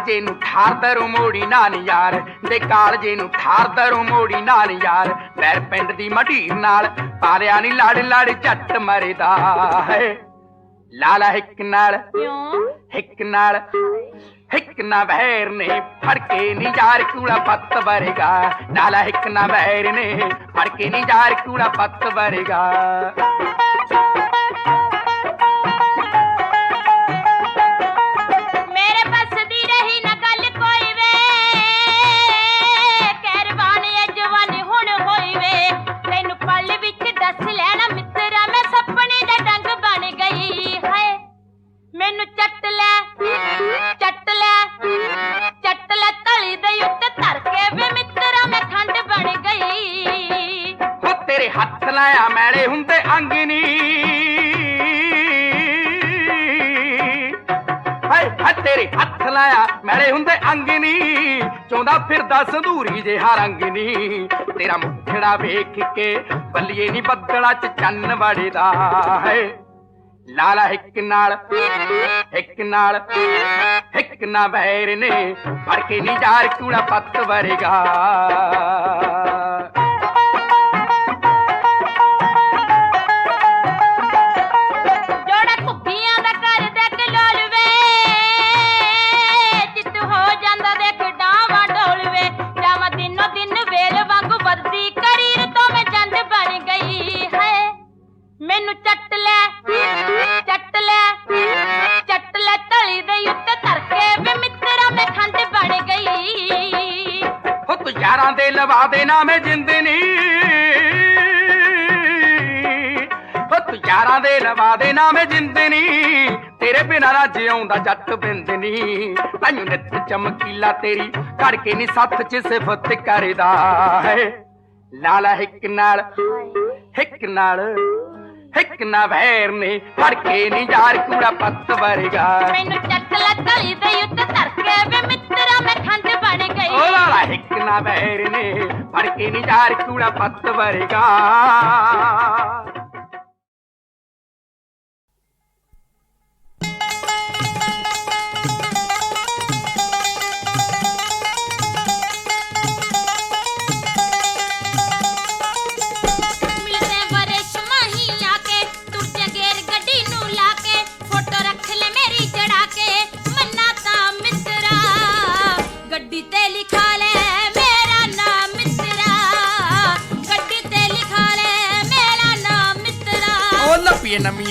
ਕਾਲਜੇ ਨੂੰ ਠਾਰ ਦਰੂ ਮੋੜੀ ਨਾਨ ਯਾਰ ਦੇ ਕਾਲਜੇ ਨੂੰ ਠਾਰ ਦਰੂ ਮੋੜੀ ਨਾਨ ਯਾਰ। ਪੈਰ ਪਿੰਡ ਦੀ ਮਢੀਰ ਨਾਲ ਪਾਲਿਆ ਨਹੀਂ ਲੜ ਲੜ ਝੱਟ ਮਰਦਾ ਹੈ। ਲਾਲਾ ਹਿੱਕ ਨਾਲ ਕਿਉਂ? ਹਿੱਕ ਨਾਲ ਹਿੱਕ ਨਾ ਵਹਿਰ ਨੇ ਫੜ ਕੇ ਨੀ ਯਾਰ ਕੂੜਾ ਪੱਤ ਵਰਗਾ। ਲਾਲਾ ਹਿੱਕ ਨਾ ਵਹਿਰ ਨੇ ਫੜ ਕੇ ਨੀ ਯਾਰ ਕੂੜਾ ਪੱਤ ਵਰਗਾ। ਚੋਂਦਾ ਸੰਧੂਰੀ ਜਿਹਾ ਰੰਗ ਨੀ। ਤੇਰਾ ਮੁਖੜਾ ਵੇਖ ਕੇ ਬੱਲੀਏ ਨੀ ਬੱਦਲਾ ਚ ਚੰਨ ਵੜਦਾ ਹੈ। ਲਾਲਾ ਇੱਕ ਨਾਲ ਇੱਕ ਨਾਲ, ਇੱਕ ਨਾ ਬੈਰ ਨੇ। ਫੜ ਕੇ ਨੀ ਯਾਰ ਕੂੜਾ ਪੱਤ ਵਰਗਾ। ਯਾਰਾਂ ਦੇ ਮੈਂ ਜਿੰਦਨੀ। ਹੋ ਤੂੰ ਯਾਰਾਂ ਦੇ ਲਵਾ ਦੇ ਮੈਂ ਜਿੰਦਨੀ। ਤੇਰੇ ਬਿਨਾਂ ਨਾ ਜਿਉਂਦਾ ਜੱਟ ਬਿੰਦਨੀ। ਤੈਨੂੰ ਨਿੱਤ ਚਮਕੀਲਾ ਤੇਰੀ ਘੜ ਕੇ ਨੀ ਸੱਥ ਚ ਸਿਫਤ ਕਰਦਾ ਹੈ। ਲਾਲਾ ਹਿੱਕ ਨਾਲ ਹਿੱਕ ਨਾਲ। ਹਿੱਕ ਨਾ ਵੈਰ ਨੇ ਫੜ ਕੇ ਨੀ ਯਾਰ ਕੂੜਾ ਪੱਤ ਵਰਗਾ। ਮੈਨੂੰ ਚੱਟ ਲੈ ਤਲੀ ਦੇ ਉੱਤੇ ਧਰ ਕੇ ਵੇ ਮਿੱਤਰਾ ਮੈਂ ਖੰਡ ਬਣ ਗਈ। ਓ ਲਾਲਾ ਹਿੱਕ ਨਾ ਵੈਰ ਨੇ ਫੜ ਕੇ ਨੀ ਯਾਰ ਕੂੜਾ ਪੱਤ ਵਰਗਾ।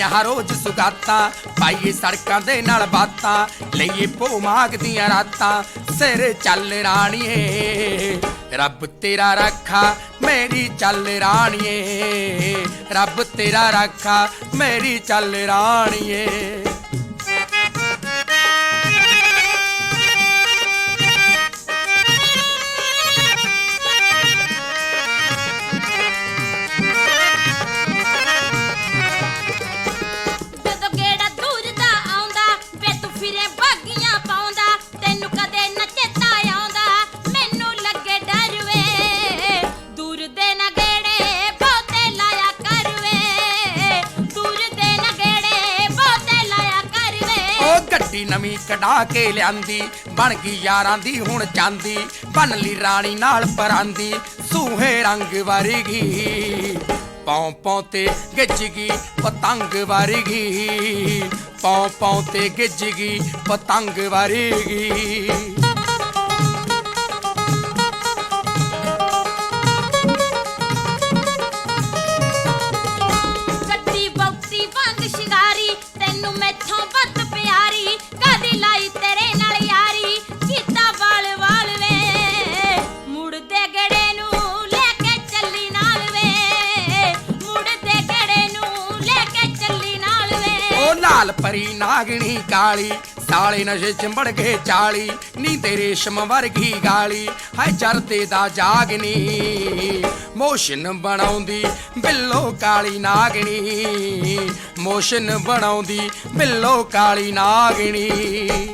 ਲੱਭੀਏ ਰੋਜ਼ ਸੁਗਾਤਾਂ, ਪਾਈਏ ਸੜਕਾਂ ਦੇ ਨਾਲ ਬਾਤਾਂ, ਲਈਏ ਭੋ ਮਾਗਦੀਆਂ ਰਾਤਾਂ, ਸਿਰ ਚੱਲ ਰਾਣੀਏ, ਰੱਬ ਤੇਰਾ ਰੱਖਾ ਮੇਰੀ ਚੱਲ ਰਾਣੀਏ, ਰੱਬ ਤੇਰਾ ਰੱਖਾ ਮੇਰੀ ਚੱਲ ਰਾਣੀਏ। ਨਵੀਂ ਕਢਾ ਕੇ ਲਿਆਂਦੀ, ਬਣ ਗਈ ਯਾਰਾਂ ਦੀ ਹੁਣ ਚਾਂਦੀ ਬਨ ਲਈ ਰਾਣੀ ਨਾਲ ਪਰਾਂਦੀ, ਸੂਹੇ ਰੰਗ ਵਰਗੀ, ਪੌਂ ਪੌਂ ਤੇ ਗਿੱਜਗੀ ਪਤੰਗ ਵਰਗੀ, ਪੌਂ ਪੌਂ ਤੇ ਗਿੱਜਗੀ ਪਤੰਗ ਵਰਗੀ। ਕਾਲੀ, ਸਾਲੇ ਨਸ਼ੇ ਚੰਬੜ ਕੇ ਚਾਲੀ, ਨੀ ਤੇਰੇ ਸ਼ਮ ਵਰਗੀ ਗਾਲੀ, ਹਾਏ ਚਰਤੇ ਦਾ ਜਾਗਣੀ ਮੋਸ਼ਨ ਬਣਾਉਂਦੀ ਬਿੱਲੋ ਕਾਲੀ ਨਾਗਣੀ, ਮੋਸ਼ਨ ਬਣਾਉਂਦੀ ਬਿੱਲੋ ਕਾਲੀ ਨਾਗਣੀ।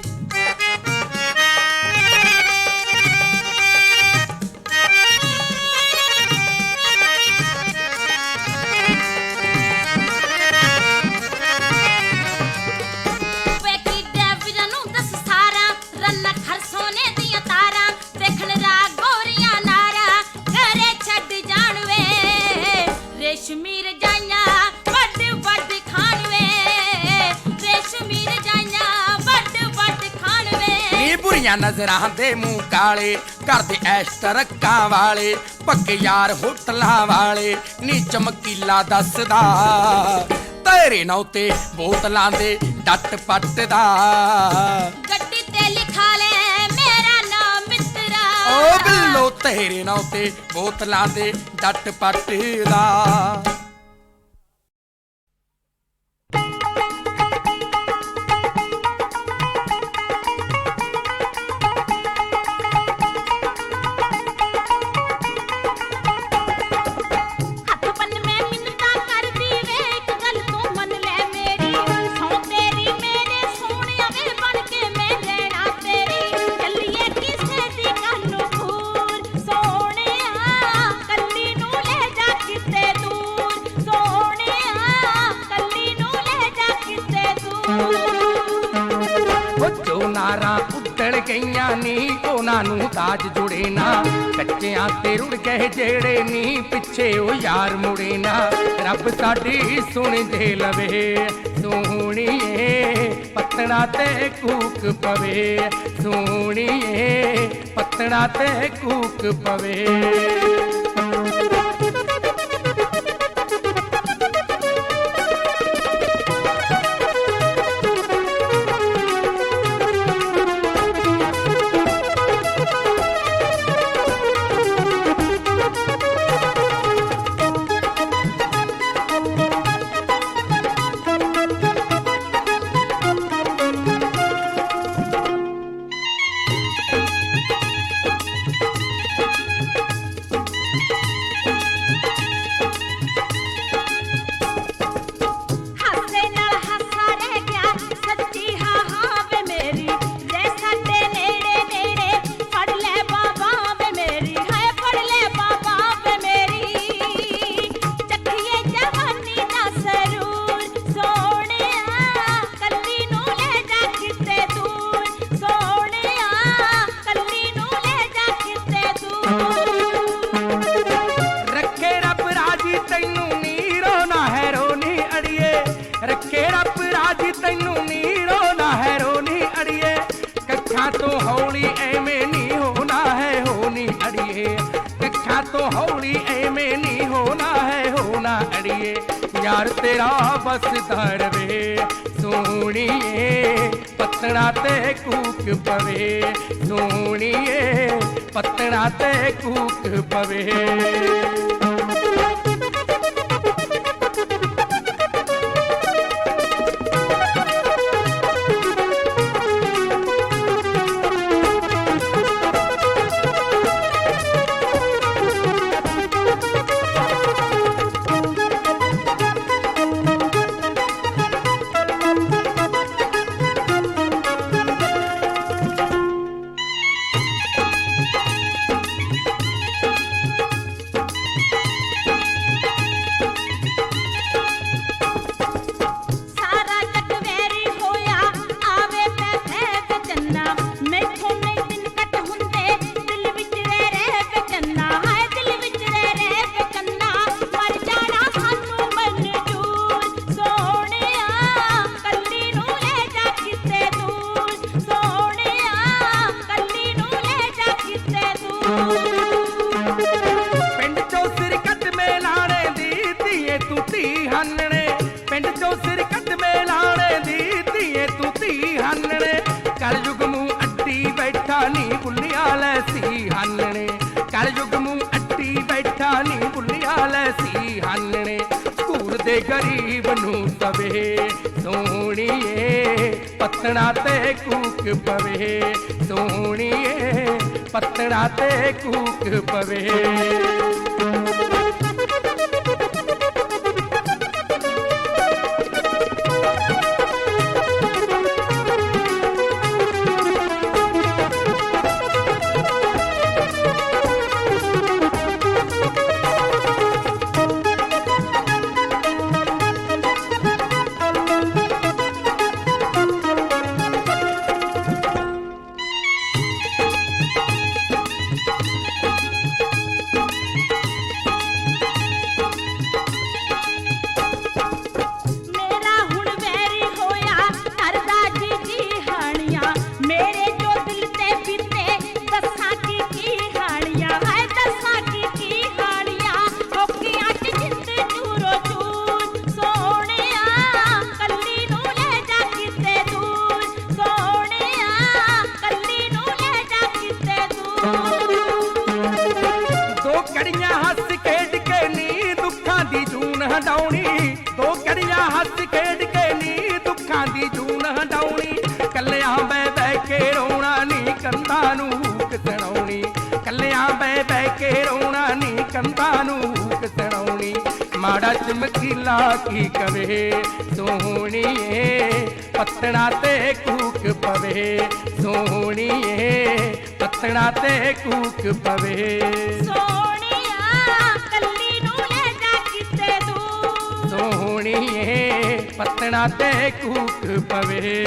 ਨਜ਼ਰਾਂ ਦੇ ਮੂੰਹ ਕਾਲੇ ਕਰਦੇ ਐਸ਼ ਤਰੱਕਾਂ ਵਾਲੇ ਪੱਕੇ ਯਾਰ ਹੋਟਲਾਂ ਵਾਲੇ ਨੀ ਚਮਕੀਲਾ ਦੱਸਦਾ ਤੇਰੇ ਨਾਂ ਤੇ ਬੋਤਲਾਂ ਦੇ ਡੱਟ ਪੱਟ ਦਾ ਗੱਡੀ ਤੇ ਲਿਖਾ ਲੈ ਮੇਰਾ ਨਾਮ ਮਿੱਤਰਾ। ਓ ਬਿੱਲੋ ਤੇਰੇ ਨਾਂ ਤੇ ਬੋਤਲਾਂ ਦੇ ਡੱਟ ਪੱਟ ਦਾ ਨੀ ਉਹਨਾਂ ਨੂੰ ਕਾਜ ਜੁੜੇ ਨਾ। ਕੱਚਿਆਂ ਤੇ ਰੁੜ ਗਏ ਜਿਹੜੇ ਨੀ, ਪਿੱਛੇ ਉਹ ਯਾਰ ਮੁੜੇ ਨਾ। ਰੱਬ ਸਾਡੀ ਸੁਣ ਦੇ ਲਵੇ, ਸੋਹਣੀਏ ਪਤੜਾ ਤੇ ਕੂਕ ਪਵੇ। ਸੋਹਣੀਏ ਪਤੜਾ ਤੇ ਕੂਕ ਪਵੇ। ਤੇਰਾ ਬਸ ਧਰਵੇ ਸੋਣੀਏ ਪਤਣਾ ਤੇ ਕੂਕ ਪਵੇ। ਸੋਣੀਏ ਪਤਣਾ ਤੇ ਕੂਕ ਪਵੇ। ਪਵੇ ਸੋਹਣੀਏ ਪੱਤਣਾ ਤੇ ਕੂਕ ਪਵੇ। ਕਵੇ ਸੋਹਣੀਏ ਪੱਤਣਾ ਤੇ ਕੂਕ ਪਵੇ। ਸੋਹਣੀਏ ਪੱਤਣਾ ਤੇ ਕੂਕ ਪਵੇ। ਸੋਹਣਿਆ ਕੱਲੀ ਨੂੰ ਲੈ ਜਾ ਕਿਤੇ ਦੂਰ ਸੋਹਣੀਏ ਪੱਤਣਾ ਤੇ ਕੂਕ ਪਵੇ।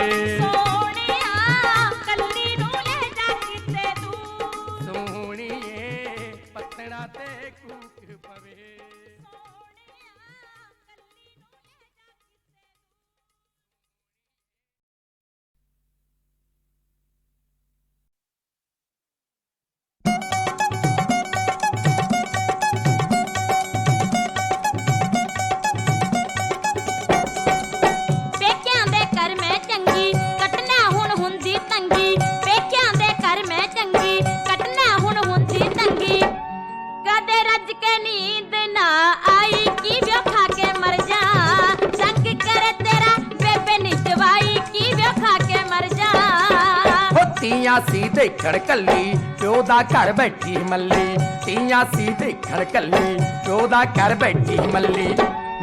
ਤੀਆਂ ਕੱਲੀ ਪਿਓ ਦਾ ਘਰ ਬੈਠੀ ਮੱਲੀ। ਤੀਆਂ ਸੀ ਦੇਖਣ ਕੱਲੀ ਪਿਓ ਦਾ ਘਰ ਬੈਠੀ ਮੱਲੀ।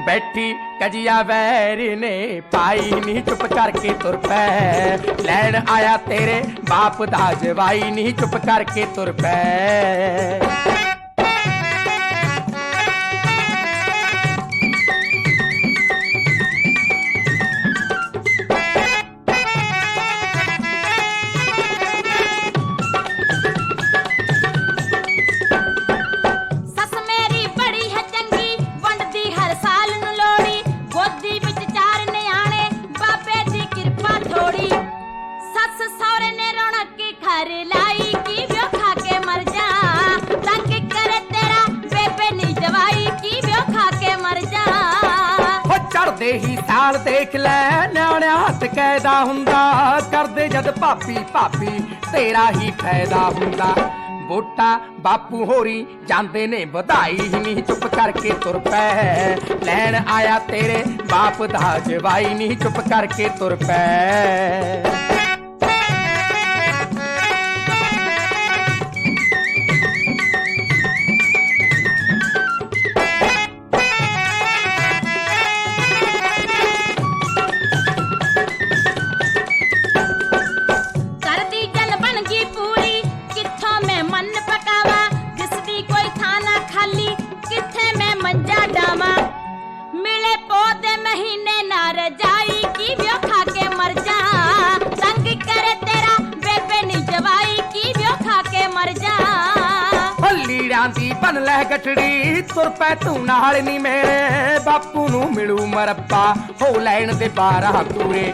ਬੈਠੀ ਕਜੀਆ ਵੈਰ ਨੇ ਪਾਈ ਨਹੀਂ ਚੁੱਪ ਕਰਕੇ ਤੁਰ ਪੈ। ਲੈਣ ਆਇਆ ਤੇਰੇ ਬਾਪ ਦਾ ਜਵਾਈ ਨਹੀਂ ਚੁੱਪ ਕਰਕੇ ਤੁਰ ਪੈ। ਸਾਲ ਲੈ ਨਿਆਣਿਆ ਹੱਥ ਕੈਦਾ ਹੁੰਦਾ। ਕਰਦੇ ਜਦ ਭਾਪੀ ਭਾਪੀ, ਤੇਰਾ ਹੀ ਫਾਇਦਾ ਹੁੰਦਾ। ਵੋਟਾਂ ਬਾਪੂ ਹੋਰੀ ਜਾਂਦੇ ਨੇ ਵਧਾਈ ਹੀ ਨਹੀਂ ਚੁੱਪ ਕਰਕੇ ਤੁਰ ਪੈ। ਲੈਣ ਆਇਆ ਤੇਰੇ ਬਾਪ ਦਾ ਜਵਾਈ ਨਹੀਂ ਚੁੱਪ ਕਰਕੇ ਤੁਰ ਪੈ। ਬਨ ਲੈ ਗਠੜੀ ਤੁਰ ਪੈ ਤੂੰ ਨਾਲ ਨੀ ਮੇਰੇ ਬਾਪੂ ਨੂੰ ਮਿਲੂ ਮਰੱਬਾ ਹੋ ਲੈਣ ਦੇ 12 ਪੂਰੇ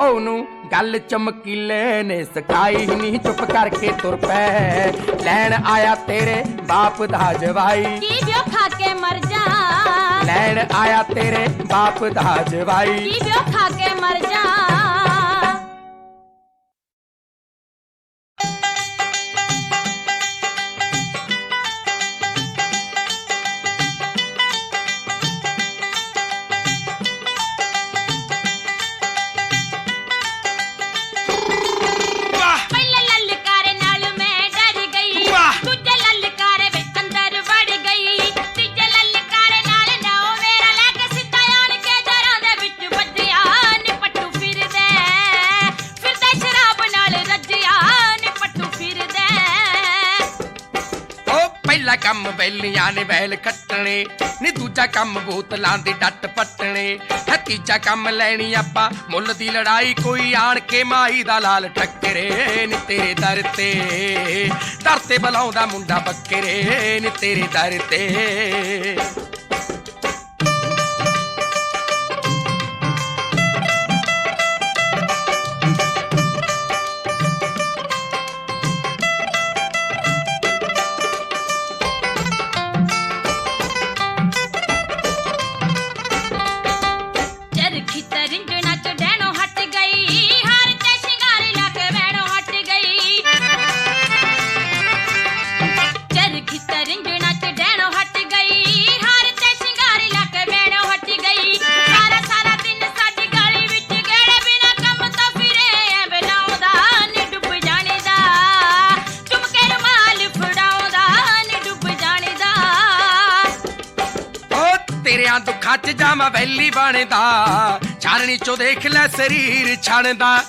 ਉਹਨੂੰ ਗੱਲ ਚਮਕੀਲੇ ਨੇ ਸਿਖਾਈ ਨਹੀਂ ਚੁੱਪ ਕਰਕੇ ਤੁਰ ਪੈ। ਲੈਣ ਆਇਆ ਤੇਰੇ ਬਾਪ ਦਾ ਜਵਾਈ। ਕੀ ਵਿਓ ਖਾ ਕੇ ਮਰ ਜਾ? ਲੈਣ ਆਇਆ ਤੇਰੇ ਬਾਪ ਦਾ ਜਵਾਈ। ਕੀ ਵਿਓ ਖਾ ਕੇ ਮਰ ਜਾ? ਬੈਲੀਆਂ ਨੇ ਬੈਲ ਨੀ ਦੂਜਾ ਕੰਮ ਬੋਤਲਾਂ ਦੀ ਡੱਟ ਪੱਟਣੇ। ਹੈ ਤੀਜਾ ਕੰਮ ਲੈਣੀ ਆਪਾਂ, ਮੁੱਲ ਦੀ ਲੜਾਈ ਕੋਈ ਆਣ ਕੇ ਮਾਈ ਦਾ ਲਾਲ ਟੱਕਰੇ ਨੀ ਤੇਰੇ ਦਰ ਤੇ ਦਰ ਤੇ ਬਲਾਉਂਦਾ ਮੁੰਡਾ ਬੱਕਰੇ। ਨੀ ਤੇਰੇ ਦਰ ਤੇ। ਤੇਰਿਆਂ ਦੁੱਖਾਂ 'ਚ ਜਾਵਾਂ ਬਣਦਾ। ਚਾਰਣੀ 'ਚੋਂ ਦੇਖ ਲੈ ਸਰੀਰ ਛਣਦਾ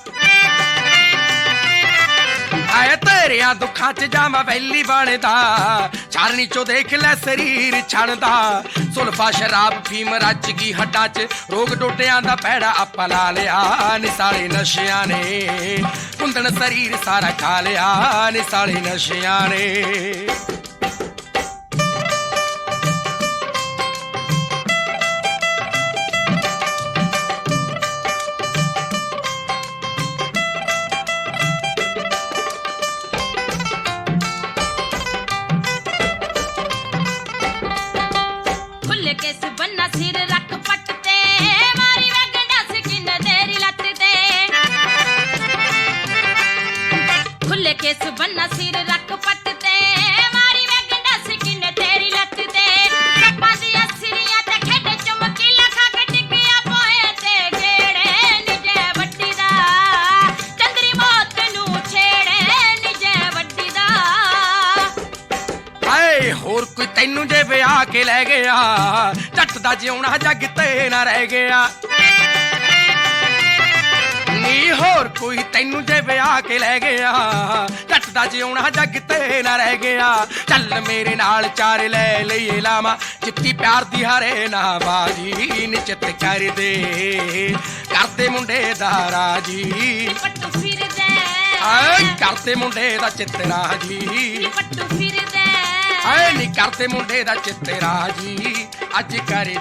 ਆਏ ਤੇਰਿਆਂ ਦੁੱਖਾਂ 'ਚ ਜਾਵਾਂ ਵੈਲੀ ਬਣਦਾ। ਚਾਰਣੀ 'ਚੋਂ ਦੇਖ ਲੈ ਸਰੀਰ ਛਣਦਾ ਸੁਲਫਾ ਸ਼ਰਾਬ ਫੀਮ ਰੱਜ ਗਈ ਹੱਡਾਂ 'ਚ। ਰੋਗ ਟੋਟਿਆਂ ਦਾ ਪੈੜਾ ਆਪਾਂ ਲਾ ਲਿਆ। ਨਿਸਾਲੇ ਨਸ਼ਿਆਂ ਨੇ। ਕੁੰਦਣ ਸਰੀਰ ਸਾਰਾ ਖਾ ਲਿਆ। ਨਿਸਾਲੇ ਨਸ਼ਿਆਂ ਨੇ। ਹੋਰ ਕੋਈ ਤੈਨੂੰ ਜੇ ਵਿਆਹ ਕੇ ਲੈ ਗਿਆ ਜੱਟ ਦਾ ਜਿਉਣਾ ਜੱਗ ਤੇ ਨਾ ਰਹਿ ਗਿਆ। ਨੀ ਹੋਰ ਕੋਈ ਤੈਨੂੰ ਜੇ ਵਿਆਹ ਕੇ ਲੈ ਗਿਆ ਜੱਟ ਦਾ ਜਿਉਣਾ ਜੱਗ ਤੇ ਨਾ ਰਹਿ ਗਿਆ। ਚੱਲ ਮੇਰੇ ਨਾਲ ਚਾਰ ਲੈ ਲਈਏ ਲਾਵਾ ਚਿੱਤੀ ਪਿਆਰ ਦੀ ਹਰੇ ਨਾ ਬਾਜੀ ਨਿਚਤ ਕਰ ਦੇ। ਕਰਦੇ ਮੁੰਡੇ ਦਾ ਰਾਜੀ। ਪੱਟੂ ਫਿਰਦੇ। ਆਏ ਕਰਦੇ ਮੁੰਡੇ ਦਾ ਚਿੱਤਰਾ ਜੀ ਪੱਟੂ ਫਿਰਦੇ। ਆਏ ਨੀ ਕਰਦੇ ਮੁੰਡੇ ਦਾ ਚਿੱਤਰਾ ਜੀ ਅੱਜ ਕਰ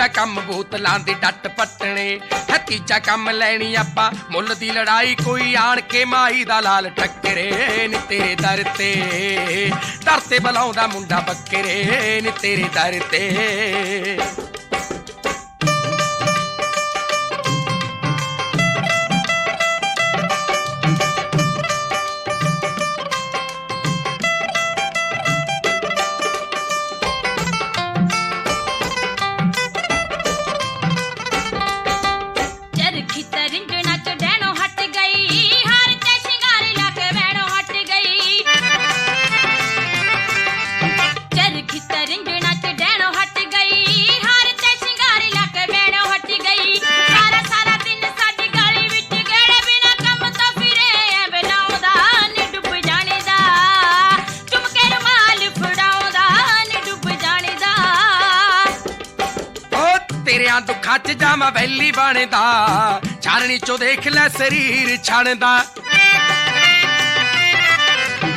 ਨੀ ਕੰਮ ਬੋਤਲਾਂ ਦੀ ਡੱਟ ਪੱਟਣੇ, ਹੈ ਤੀਜਾ ਕੰਮ ਲੈਣੀ ਆਪਾਂ। ਮੁੱਲ ਦੀ ਲੜਾਈ ਕੋਈ ਆਣ ਕੇ ਮਾਈ ਦਾ ਲਾਲ ਟੱਕਰੇ ਨੀ ਤੇਰੇ ਦਰ ਤੇ। ਦਰ ਤੇ ਬਲਾਉਂਦਾ ਮੁੰਡਾ ਬੱਕਰੇ ਨੀ ਤੇਰੇ ਦਰ ਤੇ। ਬੈਲੀ ਜਾਵਾਂ ਵੈਲੀ ਬਣਦਾ ਚਾਰਣੀ 'ਚੋਂ ਦੇਖ ਲੈ ਸਰੀਰ ਛਣਦਾ।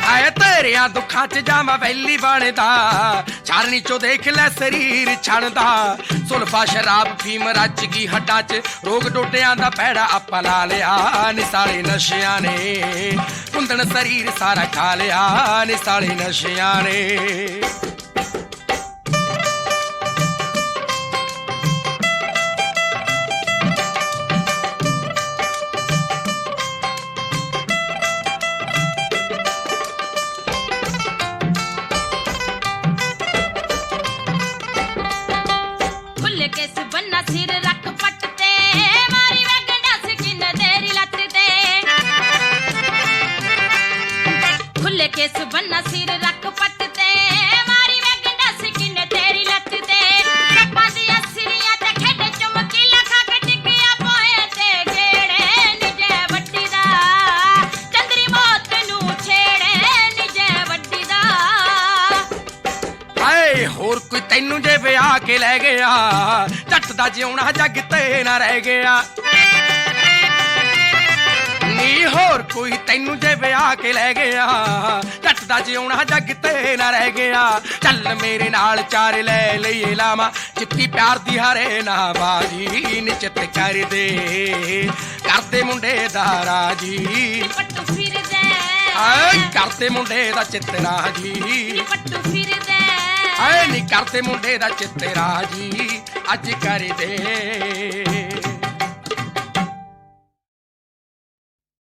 ਆਏ ਤੇਰਿਆਂ ਦੁੱਖਾਂ 'ਚ ਜਾਵਾਂ ਵੈਲੀ ਬਣਦਾ ਚਾਰਣੀ 'ਚੋਂ ਦੇਖ ਲੈ ਸਰੀਰ ਛਣਦਾ। ਸੁਲਫਾ ਸ਼ਰਾਬ ਫੀਮ ਰੱਜ ਗਈ ਹੱਡਾਂ 'ਚ, ਰੋਗ ਟੋਟਿਆਂ ਦਾ ਪੈੜਾ ਆਪਾਂ ਲਾ ਲਿਆ, ਨਿਸਾਲੇ ਨਸ਼ਿਆਂ ਨੇ। ਕੁੰਦਣ ਸਰੀਰ ਸਾਰਾ ਖਾ ਲਿਆ, ਨਿਸਾਲੇ ਨਸ਼ਿਆਂ ਨੇ। ਤੈਨੂੰ ਜੇ ਵਿਆਹ ਕੇ ਲੈ ਗਿਆ ਜੱਟ ਦਾ ਜਿਉਣਾ ਜੱਗ ਤੇ ਨਾ ਰਹਿ ਗਿਆ। ਨੀ ਹੋਰ ਕੋਈ ਤੈਨੂੰ ਜੇ ਵਿਆਹ ਕੇ ਲੈ ਗਿਆ ਜੱਟ ਦਾ ਜਿਉਣਾ ਜੱਗ ਤੇ ਨਾ ਰਹਿ ਗਿਆ। ਚੱਲ ਮੇਰੇ ਨਾਲ ਚਾਰ ਲੈ ਲਈਏ ਲਾਵਾਂ ਚਿੱਤੀ ਪਿਆਰ ਦੀ ਹਰੇ ਨਾ ਬਾਜੀ ਨਿਚਤ ਕਰ ਦੇ। ਕਰਦੇ ਮੁੰਡੇ ਦਾ ਰਾਜੀ। ਪੱਟੂ ਫਿਰਦੇ। ਆਏ ਕਰਦੇ ਮੁੰਡੇ ਦਾ ਚਿੱਤਰਾ ਜੀ ਪੱਟੂ ਫਿਰਦੇ। ਆਏ ਨੀ ਕਰਦੇ ਮੁੰਡੇ ਦਾ ਚਿੱਤੇ ਰਾਜੀ ਅੱਜ ਕਰ ਦੇ